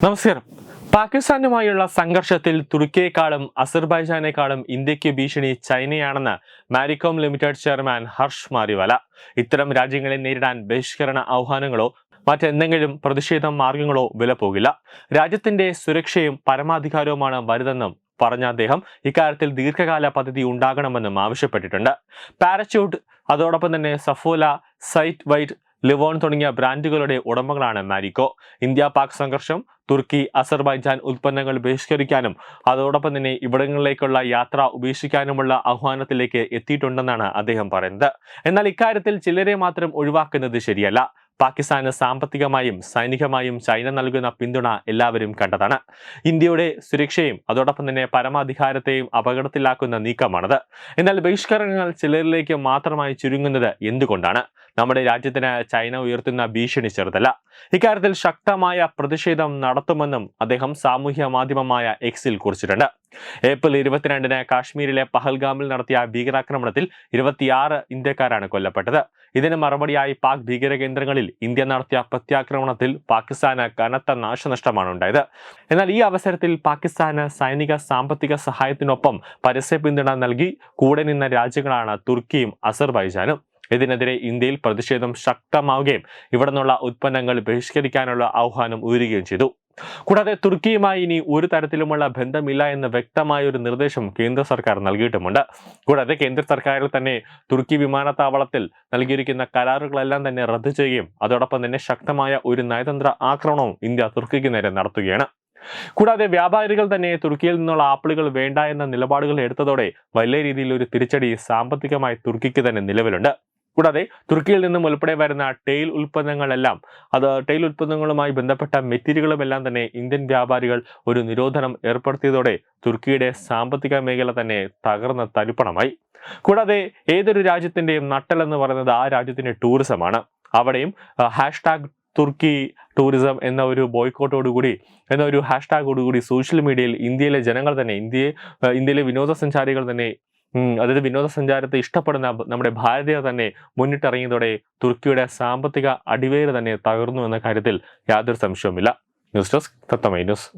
നമസ്കാരം. പാകിസ്ഥാനുമായുള്ള സംഘർഷത്തിൽ തുർക്കിയെക്കാളും അസർബൈജാനേക്കാളും ഇന്ത്യയ്ക്ക് ഭീഷണി ചൈനയാണെന്ന് മാരികോം ലിമിറ്റഡ് ചെയർമാൻ ഹർഷ് മാറിവല ഇത്തരം രാജ്യങ്ങളെ നേരിടാൻ ബഹിഷ്കരണ ആഹ്വാനങ്ങളോ മറ്റെന്തെങ്കിലും പ്രതിഷേധ മാർഗങ്ങളോ വില പോകില്ല രാജ്യത്തിന്റെ സുരക്ഷയും പരമാധികാരവുമാണ് വലുതെന്നും പറഞ്ഞ അദ്ദേഹം ഇക്കാര്യത്തിൽ ദീർഘകാല പദ്ധതി ഉണ്ടാകണമെന്നും ആവശ്യപ്പെട്ടിട്ടുണ്ട്. പാരച്യൂട്ട് അതോടൊപ്പം തന്നെ സഫോല സൈറ്റ് വൈറ്റ് ലിവോൺ തുടങ്ങിയ ബ്രാൻഡുകളുടെ ഉടമകളാണ് മാരിക്കോ ഇന്ത്യ പാക് സംഘർഷം തുർക്കി അസർബൈജാൻ ഉൽപ്പന്നങ്ങൾ ബഹിഷ്കരിക്കാനും അതോടൊപ്പം തന്നെ ഇവിടങ്ങളിലേക്കുള്ള യാത്ര ഉപേക്ഷിക്കാനുമുള്ള ആഹ്വാനത്തിലേക്ക് എത്തിയിട്ടുണ്ടെന്നാണ് അദ്ദേഹം പറയുന്നത്. എന്നാൽ ഇക്കാര്യത്തിൽ ചിലരെ മാത്രം ഒഴിവാക്കുന്നത് ശരിയല്ല. പാകിസ്ഥാന് സാമ്പത്തികമായും സൈനികമായും ചൈന നൽകുന്ന പിന്തുണ എല്ലാവരും കണ്ടതാണ്. ഇന്ത്യയുടെ സുരക്ഷയും അതോടൊപ്പം തന്നെ പരമാധികാരത്തെയും അപകടത്തിലാക്കുന്ന നീക്കമാണത്. എന്നാൽ ബഹിഷ്കരണങ്ങൾ ചിലരിലേക്ക് മാത്രമായി ചുരുങ്ങുന്നത് എന്തുകൊണ്ടാണ്? നമ്മുടെ രാജ്യത്തിന് ചൈന ഉയർത്തുന്ന ഭീഷണി ചെറുതല്ല. ഇക്കാര്യത്തിൽ ശക്തമായ പ്രതിഷേധം നടത്തുമെന്നും അദ്ദേഹം സാമൂഹ്യ മാധ്യമമായ എക്സിൽ കുറിച്ചിട്ടുണ്ട്. ഏപ്രിൽ ഇരുപത്തിരണ്ടിന് കാശ്മീരിലെ പഹൽഗാമിൽ നടത്തിയ ഭീകരാക്രമണത്തിൽ ഇരുപത്തിയാറ് ഇന്ത്യക്കാരാണ് കൊല്ലപ്പെട്ടത്. ഇതിന് മറുപടിയായി പാക് ഭീകര കേന്ദ്രങ്ങളിൽ ഇന്ത്യ നടത്തിയ പ്രത്യാക്രമണത്തിൽ പാകിസ്ഥാന് കനത്ത നാശനഷ്ടമാണ് ഉണ്ടായത്. എന്നാൽ ഈ അവസരത്തിൽ പാകിസ്ഥാന് സൈനിക സാമ്പത്തിക സഹായത്തിനൊപ്പം പരസ്യ പിന്തുണ നൽകി കൂടെ നിന്ന രാജ്യങ്ങളാണ് തുർക്കിയും അസർബൈജാനും. ഇതിനെതിരെ ഇന്ത്യയിൽ പ്രതിഷേധം ശക്തമാവുകയും ഇവിടെ നിന്നുള്ള ഉൽപ്പന്നങ്ങൾ ബഹിഷ്കരിക്കാനുള്ള ആഹ്വാനം ഉയരുകയും ചെയ്തു. കൂടാതെ തുർക്കിയുമായി ഇനി ഒരു തരത്തിലുമുള്ള ബന്ധമില്ല എന്ന വ്യക്തമായ ഒരു നിർദ്ദേശം കേന്ദ്ര സർക്കാർ നൽകിയിട്ടുമുണ്ട്. കൂടാതെ കേന്ദ്ര സർക്കാരിൽ തന്നെ തുർക്കി വിമാനത്താവളത്തിൽ നൽകിയിരിക്കുന്ന കരാറുകളെല്ലാം തന്നെ റദ്ദു ചെയ്യുകയും അതോടൊപ്പം തന്നെ ശക്തമായ ഒരു നയതന്ത്ര ആക്രമണവും ഇന്ത്യ തുർക്കിക്ക് നേരെ നടത്തുകയാണ്. കൂടാതെ വ്യാപാരികൾ തന്നെ തുർക്കിയിൽ നിന്നുള്ള ആപ്പിളുകൾ വേണ്ട എന്ന നിലപാടുകൾ എടുത്തതോടെ വലിയ രീതിയിൽ ഒരു തിരിച്ചടി സാമ്പത്തികമായി തുർക്കിക്ക് തന്നെ നിലവിലുണ്ട്. കൂടാതെ തുർക്കിയിൽ നിന്നും ഉൾപ്പെടെ വരുന്ന ടെയിൽ ഉൽപ്പന്നങ്ങളെല്ലാം അത് ടെയിൽ ഉൽപ്പന്നങ്ങളുമായി ബന്ധപ്പെട്ട മെറ്റീരിയലുകളും എല്ലാം തന്നെ ഇന്ത്യൻ വ്യാപാരികൾ ഒരു നിരോധനം ഏർപ്പെടുത്തിയതോടെ തുർക്കിയുടെ സാമ്പത്തിക മേഖല തന്നെ തകർന്ന തരിപ്പണമായി. കൂടാതെ ഏതൊരു രാജ്യത്തിന്റെയും നട്ടൽ എന്ന് പറയുന്നത് ആ രാജ്യത്തിന്റെ ടൂറിസമാണ് അവിടെയും ഹാഷ്ടാഗ് തുർക്കി ടൂറിസം എന്ന ഒരു ബോയ്ക്കോട്ടോടുകൂടി എന്ന ഒരു ഹാഷ്ടാഗോടുകൂടി സോഷ്യൽ മീഡിയയിൽ ഇന്ത്യയിലെ ജനങ്ങൾ തന്നെ ഇന്ത്യയെ ഇന്ത്യയിലെ വിനോദസഞ്ചാരികൾ തന്നെ അതായത് വിനോദസഞ്ചാരത്തെ ഇഷ്ടപ്പെടുന്ന നമ്മുടെ ഭാരതീയർ തന്നെ മുന്നിട്ടിറങ്ങിയതോടെ തുർക്കിയുടെ സാമ്പത്തിക അടിവേര് തന്നെ തകർന്നു എന്ന കാര്യത്തിൽ യാതൊരു സംശയവുമില്ല. ന്യൂസ് ഡെസ്ക് തത്തമൈ ന്യൂസ്.